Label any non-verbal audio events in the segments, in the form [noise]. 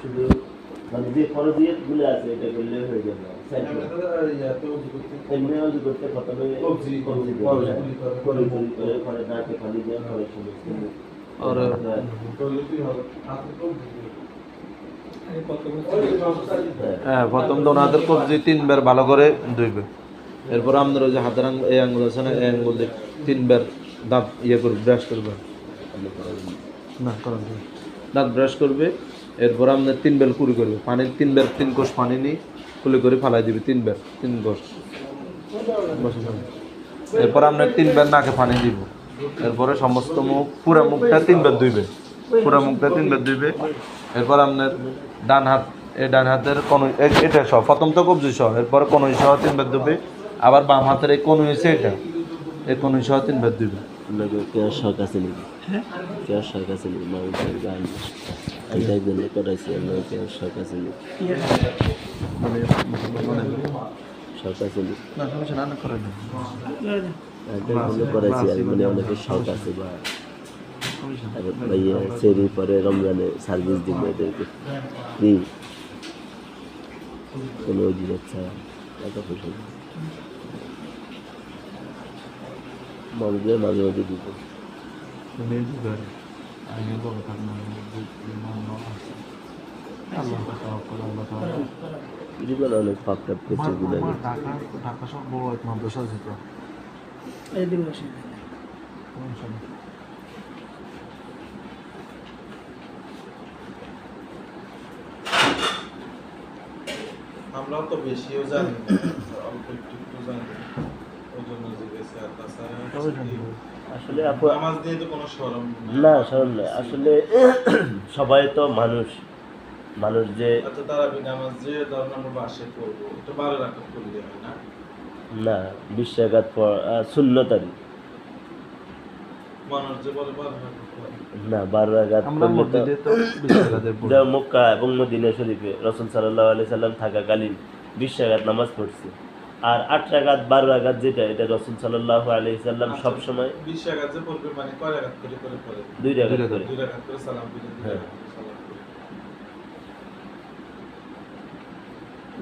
শুধু মানে যে ফরজিয়তগুলো আছে এটা করলে হয়ে যাবে। করতে প্রথমে করে, নাকে সমস্ত আর হ্যাঁ, তো ওনাদের কবজি তিনবার ভালো করে ধুইবে। এরপর আপনার ওই যে হাতের আঙ্গুল এই আঙ্গুল আছে না এই আঙ্গুল দিয়ে তিনবার দাঁত ইয়ে করবে ব্রাশ করবে। না করেন না। দাঁত ব্রাশ করবে, এরপর আপনার তিন বেল কুড়ি করবে। পানি তিনবার তিন কোষ পানি নিই কুলি করে ফালাই দিবে, তিন কোষ। বসে যাবে। এরপর আপনার তিনবার নাকে পানি দিব। এরপরে সমস্ত মুখ, পুরা মুখটা তিন তিনবার ধুইবে পুরো মুখটা তিনবার ধুইবে এরপর আপনার ডান হাত এই ডান হাতের কোন এটা সহ, প্রথম তো কবজি সহ, এরপরে কনুই সহ তিনবার ধুবে আবার বাম হাতের এই আছে এটা? এই কনুই সহ তিনবার ধুবে আপনাকে কেউ শখ আছে নাকি? কেউ শখ আছে নাকি? মানুষের গান আমি একজন করাইছি আপনার কেউ শখ আছে নাকি? শখ আছে নাকি? করাইছি মানে অনেকের শখ আছে বা সমস্যা না। সেরি পরে রমজানে সার্ভিস দিব এদেরকে। ফ্রি কোনো অজুহাত ছাড়া টাকা পয়সা। মানুষদের মাঝে মাঝে দিবেন জীবন অনেক ফাঁক টাপ করছে ঢাকা ঢাকা সব বড় এক মাদ্রাসা আছে তো। আমরাও তো বেশিও জানি অল্প একটু জানি। জন্য জিজ্ঞেস আর তাছাড়া আসলে আপু নামাজ দিয়ে তো কোনো সরম না না আসলে [clears throat] সবাই তো মানুষ। মানুষ যে আচ্ছা হয় না? না বিশ্বাঘাত শূন্যতারি না বারো আঘাত মক্কা এবং মদিনা শরীফে। রসুল সাল্লাহ আলি সাল্লাম থাকাকালীন বিশ রাগাত নামাজ পড়ছে। আর আট রাগাত বারো রাগাত যেটা এটা রসুল সাল্লাহ আলি সাল্লাম সবসময় বিশ রাখাত যে পড়বে মানে কয় রাখাত করে করে পড়ে? দুই রাগাত দুই করে। দুই রাখাত করে। সালাম দিলে দুই হ্যাঁ। রাখাত করে সালাম দিলে।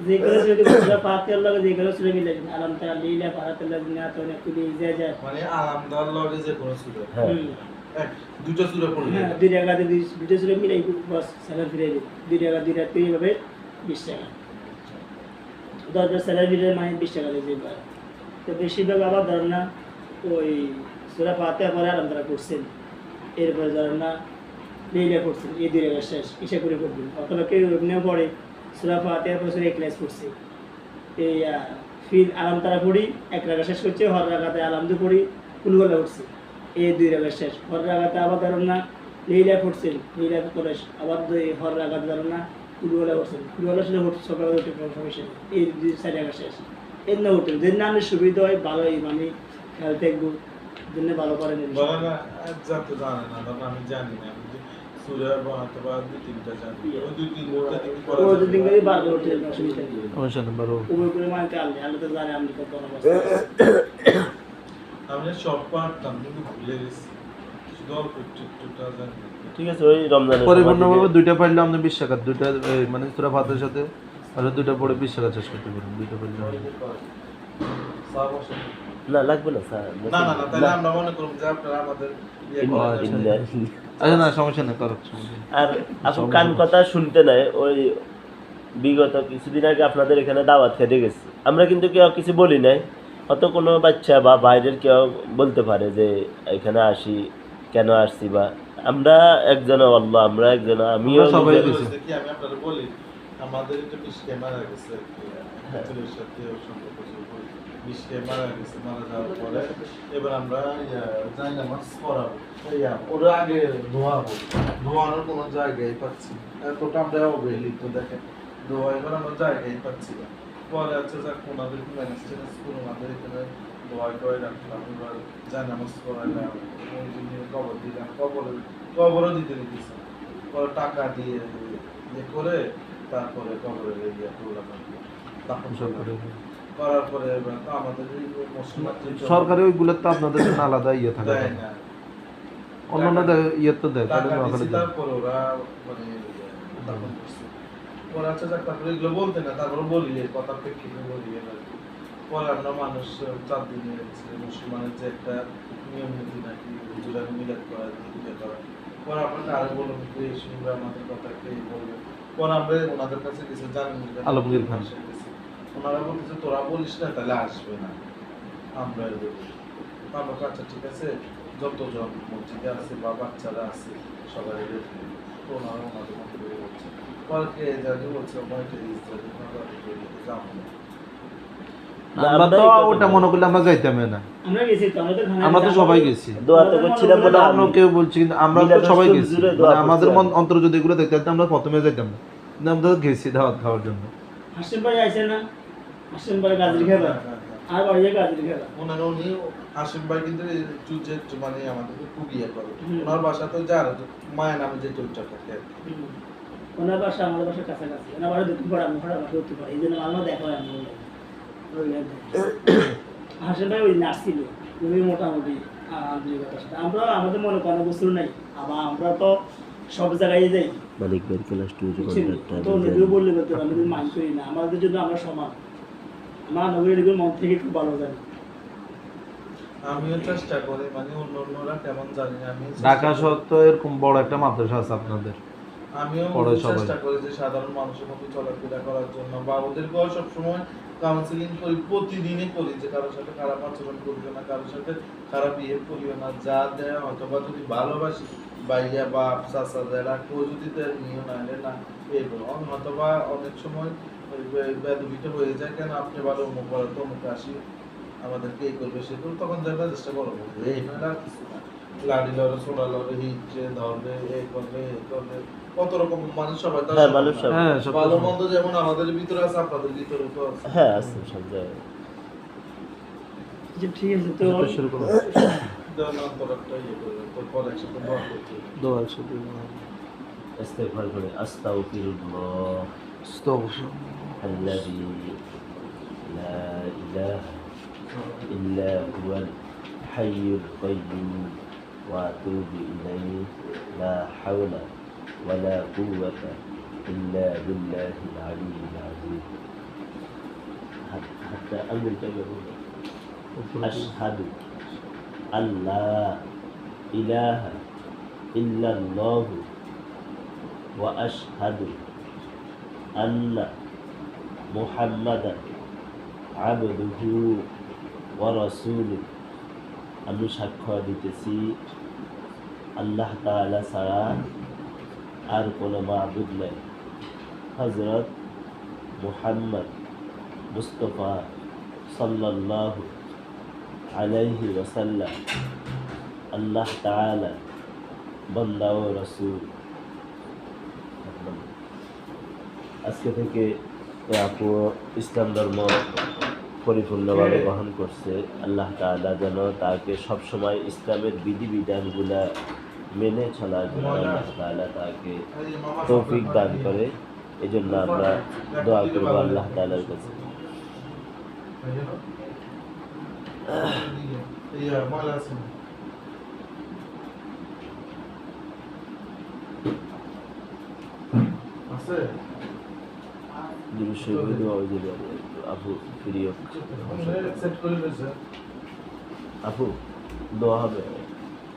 যে করে যদি সুরা ফাতিহার লগে যে করে সুরা মিলে আলাম তাআলা লীলা ফারাতুল লাযিনা আতাউনা কুলি ইজাজা মানে আরাম দেওয়ার লগে যে কোনো সুরে। হ্যাঁ। হুম। এক দুটো সুরে পড়লে হ্যাঁ দুই টাকা দুই দুটো সুরা মিলে বাস স্যালারি ফিরে দিই দুই টাকা দুই টাকা তিন ভাবে বিশ টাকা দশটা স্যালারি ফিরে মানে বিশ টাকা দিয়ে দিতে পারে তো বেশিরভাগ আবার ধরেন না, ওই সুরা ফাতিহা পরে আলাম তারা করছেন। এরপরে ধরেন না লীলা করছেন এই দুই টাকা শেষ ইসা করে করবেন অথবা কেউ এমনিও পড়ে, সুরা ফাতিহার পরে সুরা ক্লাস করছে এই ফির আলাম তারা পড়ি, এক রাগা শেষ করছে, হর রাগাতে আলাম দু পড়ি, কুলগোলা উঠছে। এই দুই রাগা শেষ। হর রাগাতে আবার ধরেন না লীলা পড়ছেন লীলা করে আবার দুই হর রাগাতে ধরেন না কুলগোলা উঠছেন কুলগোলা শুধু উঠছে সকালে উঠে কোনো সমস্যা নেই এই চার রাগা শেষ এর না উঠে যদি না সুবিধা হয় ভালোই মানে খেয়াল থাকব জন্য ভালো করেন না জানে না ধরুন আমি জানি না আমি যে সুরে বা অথবা দুই তিনটা দুই তিনটা দিকে করা ও করে বারবার উঠে কোনো অসুবিধা নেই সমস্যা নেই বারো। উভয় করে মানতে আনলে আনলে তো জানে আমি কত অবস্থা আমি সব পারতাম কিন্তু ভুলে গেছি। ঠিক আছে ওই রমজানের সময় পরিপূর্ণভাবে দুইটা পাইলে আপনি বিশ টাকা। দুইটা মানে সুরা ফাতের সাথে আর দুইটা বিশ টাকা শেষ করতে পারেন। দুইটা না লাগবে না স্যার। না না না তাহলে আমরা মনে করব যে আপনারা আমাদের ইয়ে। আচ্ছা। না সমস্যা নেই করো আর আপু কান কথা শুনতে নাই ওই বিগত কিছুদিন আগে আপনাদের এখানে দাওয়াত খেতে গেছি। আমরা কিন্তু কেউ কিছু বলি নাই। হয়তো কোনো বাচ্চা বা বাইরের কেউ বলতে পারে যে এখানে আসি কেন আসছি বা আমরা একজন আল্লাহ আমরা একজন আমিও আমাদের একটা মিশকে মারা গেছে আর সাথে সম্পর্ক মিশকে মারা গেছে মারা যাওয়ার পরে। এবার আমরা যাই নামাজ পড়াবো ওরা আগে ধোয়াবো। ধোয়ানোর কোনো জায়গায় পাচ্ছি না। এতটা আমরা অবহেলিত দেখেন। ধোয়া এবার আমরা জায়গায় পাচ্ছি না। পরে আছে যাক ওনাদের করে এখানে ধোয়া করে রাখলাম এবার ওই জন্য কবর দিলাম কবর কবরও দিতে দিতেছে পরে টাকা দিয়ে ইয়ে করে তারপরে কবরে ইয়ে করলাম করার পরে এবার তো আমাদের সরকারি ওইগুলোর তো আপনাদের জন্য আলাদা ইয়ে থাকে দেয় না অন্য অন্য ইয়ে তো দেয় দেয়। তারপর ওরা মানে। ওরা তারপরে এগুলো বলতে না তারপরে বলি কথা প্রেক্ষিতে বলি। পরে আমরা মানুষ চার দিনে মুসলমানের যে একটা নিয়ম নীতি নাকি হুজুরা মিলাদ করা দিতে করা পরে আমরা কারে বললাম যে শুনবে আমাদের কথা কে বলবে? পরে আমরা ওনাদের কাছে কিছু জানি আলমগীর খান। ওনারা বলতেছে তোরা বলিস না তাহলে আসবে না। আমরা আমরা আচ্ছা ঠিক আছে যতজন মসজিদে আছে বা বাচ্চারা আছে সবাই তো ওনারা ওনাদের মতো করে বলছে। পরে কে জানি বলছে ওনাকে ইসরায়েলি ওনারা যাব না, আমরা তো ওটা মনে করলে আমরা যাইতামই না। আমরা তো সবাই গেছি। দোয়া তো করছিলাম বলে অন্য কেউ বলছি কিন্তু আমরা তো সবাই গেছি। মানে আমাদের মন অন্তর যদি এগুলো দেখতে আমরা প্রথমে যাইতাম। না কিন্তু আমরা তো গেছি দাওয়াত খাওয়ার জন্য। হাসিম ভাই আইসে না? হাসিম ভাই গাজরি খেলা। আর বাড়ি গাজরি খেলা। ওনারা উনি হাসিম ভাই কিন্তু মানে আমাদেরকে খুব ইয়ে করে ওনার বাসা তো যার মায়ের নামে যে টুইটা থাকে ওনার বাসা আমাদের বাসার কাছাকাছি। ওনার বাসা দেখতে পারে আমি বাসা দেখতে পারি এই জন্য মাঝে দেখা হয় আমি ওই আর কি। ভাই ওই নার্স ছিল মোটামুটি আমরা আমাদের মনে কোনো বস্তু নাই আবার আমরা তো সব জায়গায় যাই। মালিক ক্লাস টু তো অন্যকেও বললে বলতে পারি আমি মাইন্ড করি না। আমাদের জন্য আমরা সমান। আমার নবীর মন থেকে খুব ভালো জানি। আমিও চেষ্টা করি মানে অন্য অন্যরা কেমন জানি না আমি ঢাকা তো এরকম বড় একটা মাদ্রাসা আছে আপনাদের। আমিও চেষ্টা করি যে সাধারণ মানুষের মতো চলাফেরা করার জন্য। বা ওদেরকেও সবসময় কাউন্সিলিং করি, প্রতিদিনই করি, যে কারোর সাথে খারাপ আচরণ করবে না, কারোর সাথে খারাপ বিহেভ করিও না, যা দেয়, অথবা যদি ভালোবাসি বাইয়া বা চাচা যারা কেউ যদি নিয়ে না এলে না এগুলো অথবা অনেক সময় বে- বেদবিটা হয়ে যায়, কেন আপনি ভালো অমুক বলো তো অমুক আসি, আমাদেরকে এই করবে, সে করবে, তখন দেখা চেষ্টা করব এই আর কিছু না। লাড়ি লড়ে ছোড়া লড়ে হিটে ধরবে এই করবে এই করবে কত রকম মানুষ সবাই তো আর হ্যাঁ সমান মানুষ না। সব হ্যাঁ সব ভালো কিছু। মন্দ যেমন আমাদের ভিতরে আছে আপনাদের ভিতরে তো আছে হ্যাঁ আছে সব জায়গায় যে ঠিক আছে তো তো শুরু করো দেওয়ার অন্তর একটা ইয়ে করবে তারপর একসাথে দোয়া করতে হবে। দোয়া একসাথে ইস্তেগফার করে আস্তাগফিরুল্লাহ আস্তাগফিরুল্লাহ। الذي لا إله إلا هو الحي القيوم وأتوب إليه لا حول ولا قوة إلا بالله العلي العظيم. حتى أمر كلمة أشهد أن لا إله إلا الله وأشهد أن محمدا عبده ورسوله. আমি সাক্ষ্য দিতেছি আল্লাহ তাআলা ছাড়া আর কোনো মাবুদ নেই। হজরত মুহাম্মদ মুস্তফা সাল্লাল্লাহু আলাইহি ওয়াসাল্লাম আল্লাহ তাআলা, বান্দা ও রসুল। আজকে থেকে আপু ইসলাম ধর্ম পরিপূর্ণভাবে গ্রহণ করছে। আল্লাহ তাআলা যেন তাকে সবসময় ইসলামের বিধিবিধানগুলা মেনে চলার জন্য আল্লাহ তাকে তৌফিক দান করে। এই জন্য আমরা দোয়া করব আল্লাহ তাআলার কাছে। আপু রয়েছে আপু দোয়া হবে।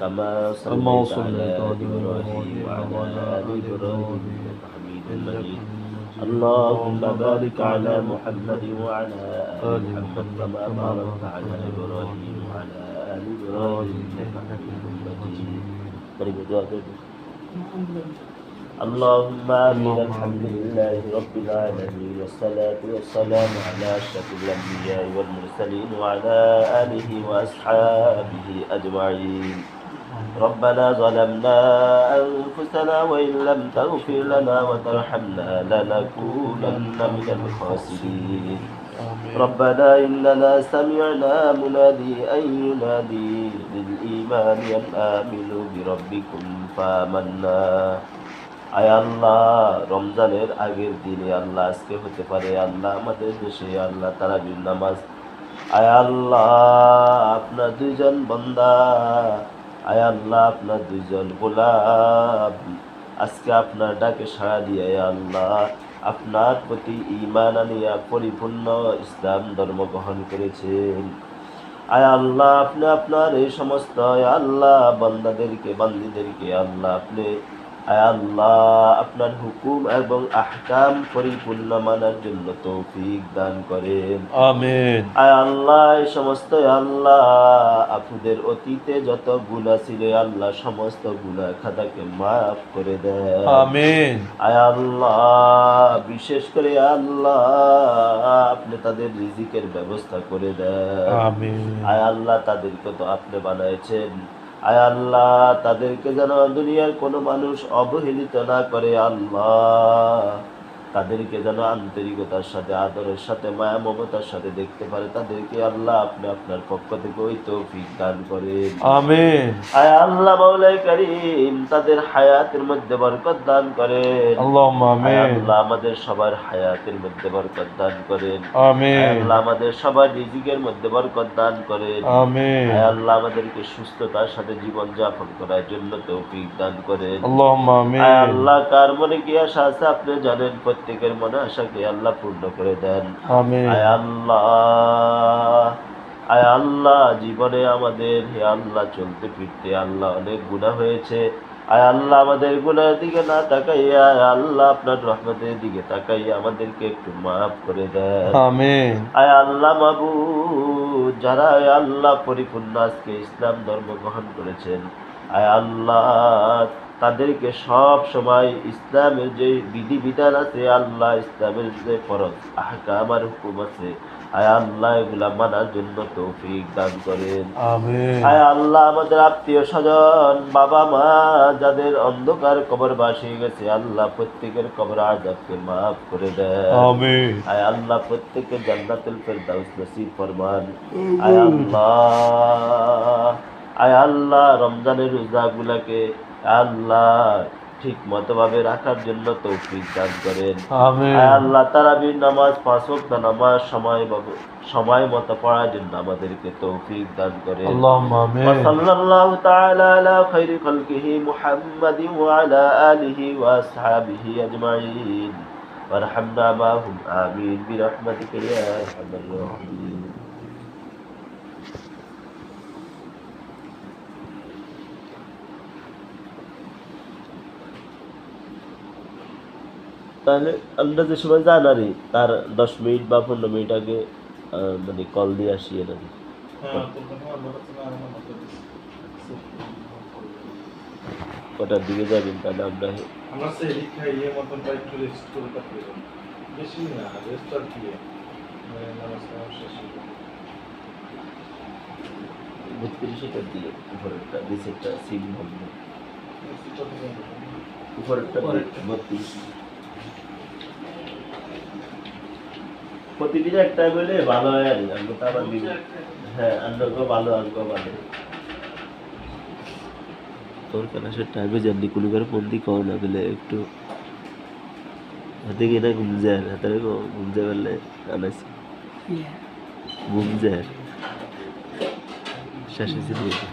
كما صليت على إبراهيم وعلى آل إبراهيم إنك حميد مجيد. اللهم بارك على محمد وعلى آل محمد كما باركت على إبراهيم. وعلى آل إبراهيم. إنك حميد مجيد اللهم آمين. الحمد لله رب العالمين. والصلاة والسلام على أشرف الأنبياء والمرسلين وعلى آله وأصحابه أجمعين. ربنا ظلمنا أنفسنا وإن لم تغفر لنا وترحمنا لنكونن من الخاسرين ربنا إننا سمعنا منادي أن ينادي للإيمان أن آمنوا بربكم فآمنا আয় আল্লাহ রমজানের আগের দিনে আল্লাহ আজকে হতে পারে আল্লাহ আমাদের দেশে আল্লাহ তারাবির নামাজ আয় আল্লাহ আপনার দুইজন বন্দা আয় আল্লাহ আপনার দুইজন গোলাপ আজকে আপনার ডাকে সাড়া দিয়ে, আয় আল্লাহ, আপনার প্রতি ইমান আনিয়া পরিপূর্ণ ইসলাম ধর্ম গ্রহণ করেছেন। আয় আল্লাহ, আপনি আপনার এই সমস্ত আল্লাহ, বান্দাদেরকে, বান্দিদেরকে, আল্লাহ, আপনি আল্লাহ আপনার হুকুম এবং আহকাম পরিপূর্ণ মানার জন্য তৌফিক দান করেন। আমিন। আয় আল্লাহ সমস্ত আল্লাহ আপুদের অতীতে যত গুণা ছিল আল্লাহ সমস্ত গুণা খাতাকে মাফ করে দেন। আমিন। আয় আল্লাহ বিশেষ করে আল্লাহ আপনি তাদের রিজিকের ব্যবস্থা করে দেন। আমিন। আয় আল্লাহ তাদেরকে তো আপনি বানাইছেন। আয় আল্লাহ তাদেরকে যেন দুনিয়ার কোনো মানুষ অবহেলিত না করে। আল্লাহ। তাদেরকে যেন আন্তরিকতার সাথে আদরের সাথে মায়া মমতার সাথে দেখতে পারে তাদেরকে আল্লাহ আপনি আপনার পক্ষ থেকে ওই তৌফিক দান করেন। আমিন। আয় আল্লাহ মাওলাই করিম তাদের হায়াতের মধ্যে বরকত দান করেন। আল্লাহুম্মা আমিন। আল্লাহ আমাদের সবার হায়াতের মধ্যে বরকত দান করেন। আমিন। আল্লাহ আমাদের সবার রিজিকের মধ্যে বরকত দান করেন। আমিন। আয় আল্লাহ আমাদেরকে সুস্থতার সাথে জীবন যাপন করার জন্য তৌফিক দান করেন। আল্লাহুম্মা আমিন। আয় আল্লাহ কার মনে কি আশা আছে আপনি জানেন? প্রত্যেকের মনে আশাকে আল্লাহ পূর্ণ করে দেন। আয় আল্লাহ আয় আল্লাহ জীবনে আমাদের হে আল্লাহ চলতে ফিরতে আল্লাহ অনেক গুণা হয়েছে। আয় আল্লাহ আমাদের গুণার দিকে না তাকাইয়া আয় আল্লাহ আপনার রহমতের দিকে তাকাইয়া আমাদেরকে একটু মাফ করে দেন। আয় আল্লাহ মাবু যারা আয় আল্লাহ পরিপূর্ণ আজকে ইসলাম ধর্ম গ্রহণ করেছেন। আয় আল্লাহ তাদেরকে সব সময় ইসলামের যে বিধিবিধান আছে আল্লাহ ইসলামের যে ফরজ আহকাম আর হুকুম আছে আয় আল্লাহ এগুলা মানার জন্য তৌফিক দান করেন। আয় আল্লাহ আমাদের আত্মীয় স্বজন বাবা মা যাদের অন্ধকার কবর বাসি গেছে আল্লাহ প্রত্যেকের কবর আজাবকে মাফ করে দেয় আয় আল্লাহ প্রত্যেকের জান্নাতুল ফেরদাউস নসিব ফরমান। আয় আল্লাহ আয় আল্লাহ রমজানের রোজাগুলাকে আল্লাহ ঠিক মতোভাবে রাখার জন্য তৌফিক দান করেন। হ্যাঁ, আল্লাহ তারাবির নামাজ পাঁচ ওয়াক্ত নামাজ সময় সময় মতো পড়ার জন্য আমাদেরকে তৌফিক দান করেন। সাল্লাল্লাহু তাআলা আলা খাইরি খালকিহি মুহাম্মাদি ওয়া আলা আলিহি ওয়া আসহাবিহি আজমাইন। ওয়ারহামনা মাহুম আমিন। বিরহমাতিকা ইয়া আরহামার রাহিম তাহলে আমরা যে সময় জানারি তার দশ মিনিট বা পনেরো মিনিট আগে মানে কল দিয়ে আসিয়ে নাকি হ্যাঁ কটার দিকে যাবেন তাহলে আমরা আমরা সেই মতন বা একটু রেস্ট করে তারপরে বেশি না রেস্ট আর কি। মানে। বত্রিশটার দিকে উপরেরটা নিচেরটা সিম না। উপরেরটা। বত্রিশ। প্রতিদিন একটা বলে ভালো হয় আর আমি তো আবার দিব হ্যাঁ অন্যকে ভালো অঙ্ক ভালো তোর কেন সে টাইমে জানলি কোনো করে ফোন দিয়ে কও না বলে একটু। হাতে গিয়ে না ঘুম যায় হাতে ঘুম যায় বললে আনাইছি ঘুম যায়। শেষ হয়েছে।